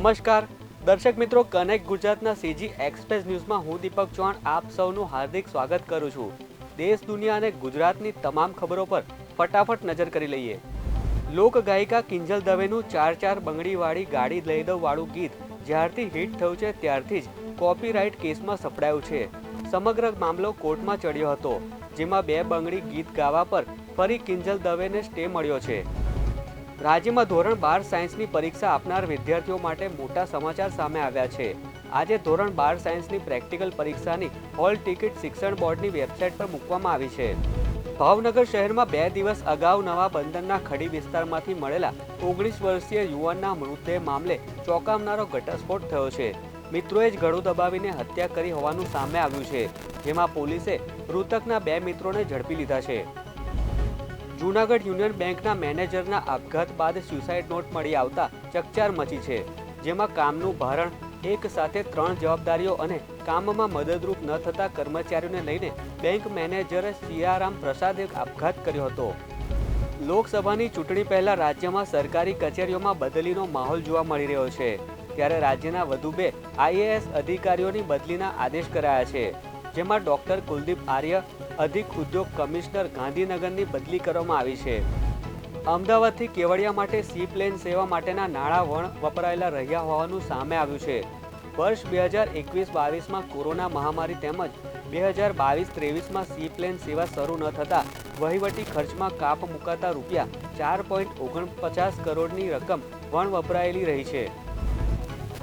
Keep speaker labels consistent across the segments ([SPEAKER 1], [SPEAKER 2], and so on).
[SPEAKER 1] નમસ્કાર. દર્શક મિત્રો, કનેક્ટ ગુજરાતના સીજી એક્સપ્રેસ ન્યૂઝમાં હું દીપક ચૌહાણ આપ સૌનું હાર્દિક સ્વાગત કરું છું. દેશ, દુનિયા અને ગુજરાતની તમામ ખબરો પર ફટાફટ નજર કરી લઈએ. લોક ગાયિકા કિંજલ દવેનું ચાર ચાર બંગડીવાળી ગાડી લઈ દઉંવાળું ગીત જ્યારથી હિટ થયું છે, ત્યારથી જ કોપીરાઇટ કેસમાં સપડાયું છે. સમગ્ર મામલો કોર્ટમાં ચડ્યો હતો, જેમાં બે બંગડી ગીત ગાવા પર ફરી કિંજલ દવેને સ્ટે મળ્યો છે. રાજ્યમાં ધોરણ બાર સાયન્સની પરીક્ષા આપનાર વિદ્યાર્થીઓ માટે મોટા સમાચાર સામે આવ્યા છે. આજે ધોરણ બાર સાયન્સની પ્રેક્ટિકલ પરીક્ષાની હોલ ટિકિટ શિક્ષણ બોર્ડની વેબસાઇટ પર મૂકવામાં આવી છે. ભાવનગર શહેરમાં બે દિવસ અગાઉ નવા બંદરના ખડી વિસ્તારમાંથી મળેલા ઓગણીસ વર્ષીય યુવાનના મૃતદેહ મામલે ચોંકાવનારો ઘટસ્ફોટ થયો છે. મિત્રોએ જ ગળું દબાવીને હત્યા કરી હોવાનું સામે આવ્યું છે. જેમાં પોલીસે મૃતકના બે મિત્રોને ઝડપી લીધા છે. જૂનાગઢ યુનિયન બેંકના મેનેજરના આપઘાત બાદ સ્યુસાઇડ નોટ મળી આવતા ચકચાર મચી છે, જેમાં કામનું ભારણ એક સાથે ત્રણ જવાબદારીઓ અને કામમાં મદદરૂપ ન થતા કર્મચારીઓને લઈને બેંક મેનેજરે સિયારામ પ્રસાદે આપઘાત કર્યો હતો. લોકસભાની ચૂંટણી પહેલા રાજ્યમાં સરકારી કચેરીઓમાં બદલીનો માહોલ જોવા મળી રહ્યો છે, ત્યારે રાજ્યના વધુ બે આઈએએસ અધિકારીઓની બદલીના આદેશ કરાયા છે. જેમાં ડોક્ટર કુલદીપ આર્ય, અધિક ઉદ્યોગ કમિશનર ગાંધીનગરની બદલી કરવામાં આવી છે. અમદાવાદથી કેવડિયા માટે સી પ્લેન સેવા માટેના નાણાં વણ વપરાયેલા રહ્યા હોવાનું સામે આવ્યું છે. વર્ષ બે હજાર એકવીસ બાવીસમાં કોરોના મહામારી તેમજ બે હજાર બાવીસ ત્રેવીસમાં સી પ્લેન સેવા શરૂ ન થતાં વહીવટી ખર્ચમાં કાપ મુકાતા રૂપિયા ચાર પોઈન્ટ ઓગણપચાસ કરોડની રકમ વણ વપરાયેલી રહી છે.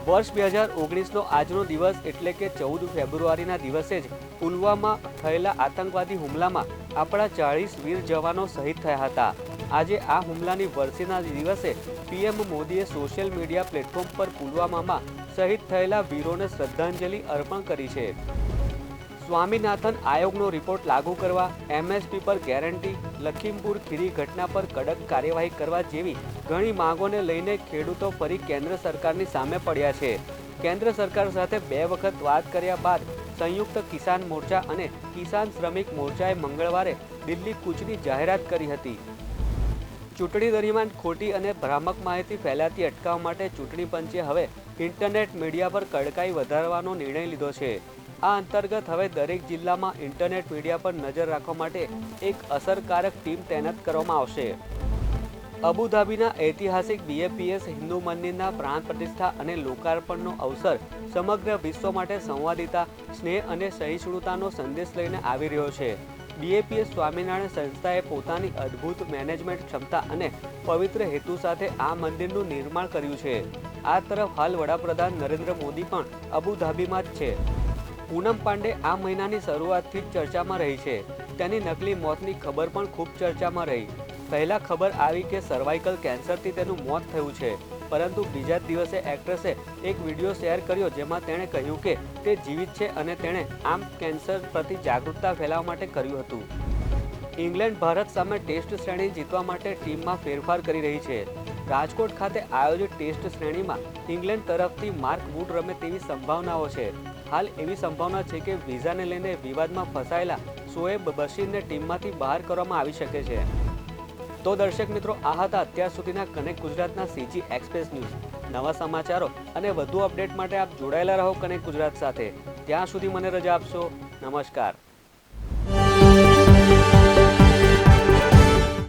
[SPEAKER 1] વર્ષ બે હજાર ઓગણીસનો આજનો દિવસ એટલે કે ચૌદ ફેબ્રુઆરીના દિવસે જ પુલવામા થયેલા આતંકવાદી હુમલામાં આપણા ચાળીસ વીર જવાનો શહીદ થયા હતા. આજે આ હુમલાની વર્ષીના દિવસે પીએમ મોદીએ સોશિયલ મીડિયા પ્લેટફોર્મ પર પુલવામામાં શહીદ થયેલા વીરોને શ્રદ્ધાંજલિ અર્પણ કરી છે. સ્વામીનાથન આયોગનો રિપોર્ટ લાગુ કરવા એમએસપી પર ગેરંટી, લખીમપુર ખીરી ઘટના પર કડક કાર્યવાહી કરવા જેવી ઘણી માંગોને લઈને ખેડૂતો ફરી કેન્દ્ર સરકારની સામે પડ્યા છે. કેન્દ્ર સરકાર સાથે બે વખત વાત કર્યા બાદ સંયુક્ત કિસાન મોરચા અને કિસાન શ્રમિક મોરચાએ મંગળવારે દિલ્હી કૂચની જાહેરાત કરી હતી. ચૂંટણી દરમિયાન ખોટી અને ભ્રામક માહિતી ફેલાતી અટકાવવા માટે ચૂંટણી પંચે હવે ઇન્ટરનેટ મીડિયા પર કડકાઈ વધારવાનો નિર્ણય લીધો છે. આ અંતર્ગત હવે દરેક જિલ્લામાં ઇન્ટરનેટ મીડિયા પર નજર રાખવા માટે એક અસરકારક ટીમ તૈનાત કરવામાં આવશે. અબુધાબીના ઐતિહાસિક બીએપીએસ હિન્દુ મંદિરના પ્રાણ પ્રતિષ્ઠા અને લોકાર્પણનો અવસર સમગ્ર વિશ્વ માટે સંવાદિતા, સ્નેહ અને સહિષ્ણુતાનો સંદેશ લઈને આવી રહ્યો છે. બીએપીએસ સ્વામિનારાયણ સંસ્થાએ પોતાની અદ્ભુત મેનેજમેન્ટ ક્ષમતા અને પવિત્ર હેતુ સાથે આ મંદિરનું નિર્માણ કર્યું છે. આ તરફ હાલ વડાપ્રધાન નરેન્દ્ર મોદી પણ અબુધાબીમાં જ છે. પૂનમ પાંડે આ મહિનાની શરૂઆતથી જ ચર્ચામાં રહી છે. તેની નકલી મોતની ખબર પણ ખૂબ ચર્ચામાં રહી. પહેલાં ખબર આવી કે સર્વાઇકલ કેન્સરથી તેનું મોત થયું છે. પરંતુ બીજા જ દિવસે એક્ટ્રેસે એક વીડિયો શેર કર્યો જેમાં તેણે કહ્યું કે તે જીવિત છે અને તેણે આમ કેન્સર પ્રતિ જાગૃતતા ફેલાવવા માટે કર્યું હતું. ઇંગ્લેન્ડ, ભારત સામે ટેસ્ટ શ્રેણી જીતવા માટે ટીમમાં ફેરફાર કરી રહી છે. રાજકોટ ખાતે આયોજિત ટેસ્ટ શ્રેણીમાં ઇંગ્લેન્ડ તરફથી માર્ક વુડ રમે તેવી સંભાવનાઓ છે. હાલ એવી સંભાવના છે કે વિઝાને લઈને વિવાદમાં ફસાયેલા શોએબ બશીરને ટીમમાંથી બહાર કરવામાં આવી શકે છે. તો દર્શક મિત્રો, આ હતા અત્યાર સુધીના કનેક્ટ ગુજરાતના સીજી એક્સપ્રેસ ન્યૂઝ. નવા સમાચારો અને વધુ અપડેટ માટે આપ જોડાયેલા રહો કનેક્ટ ગુજરાત સાથે. ત્યાં સુધી મને રજા આપશો. નમસ્કાર.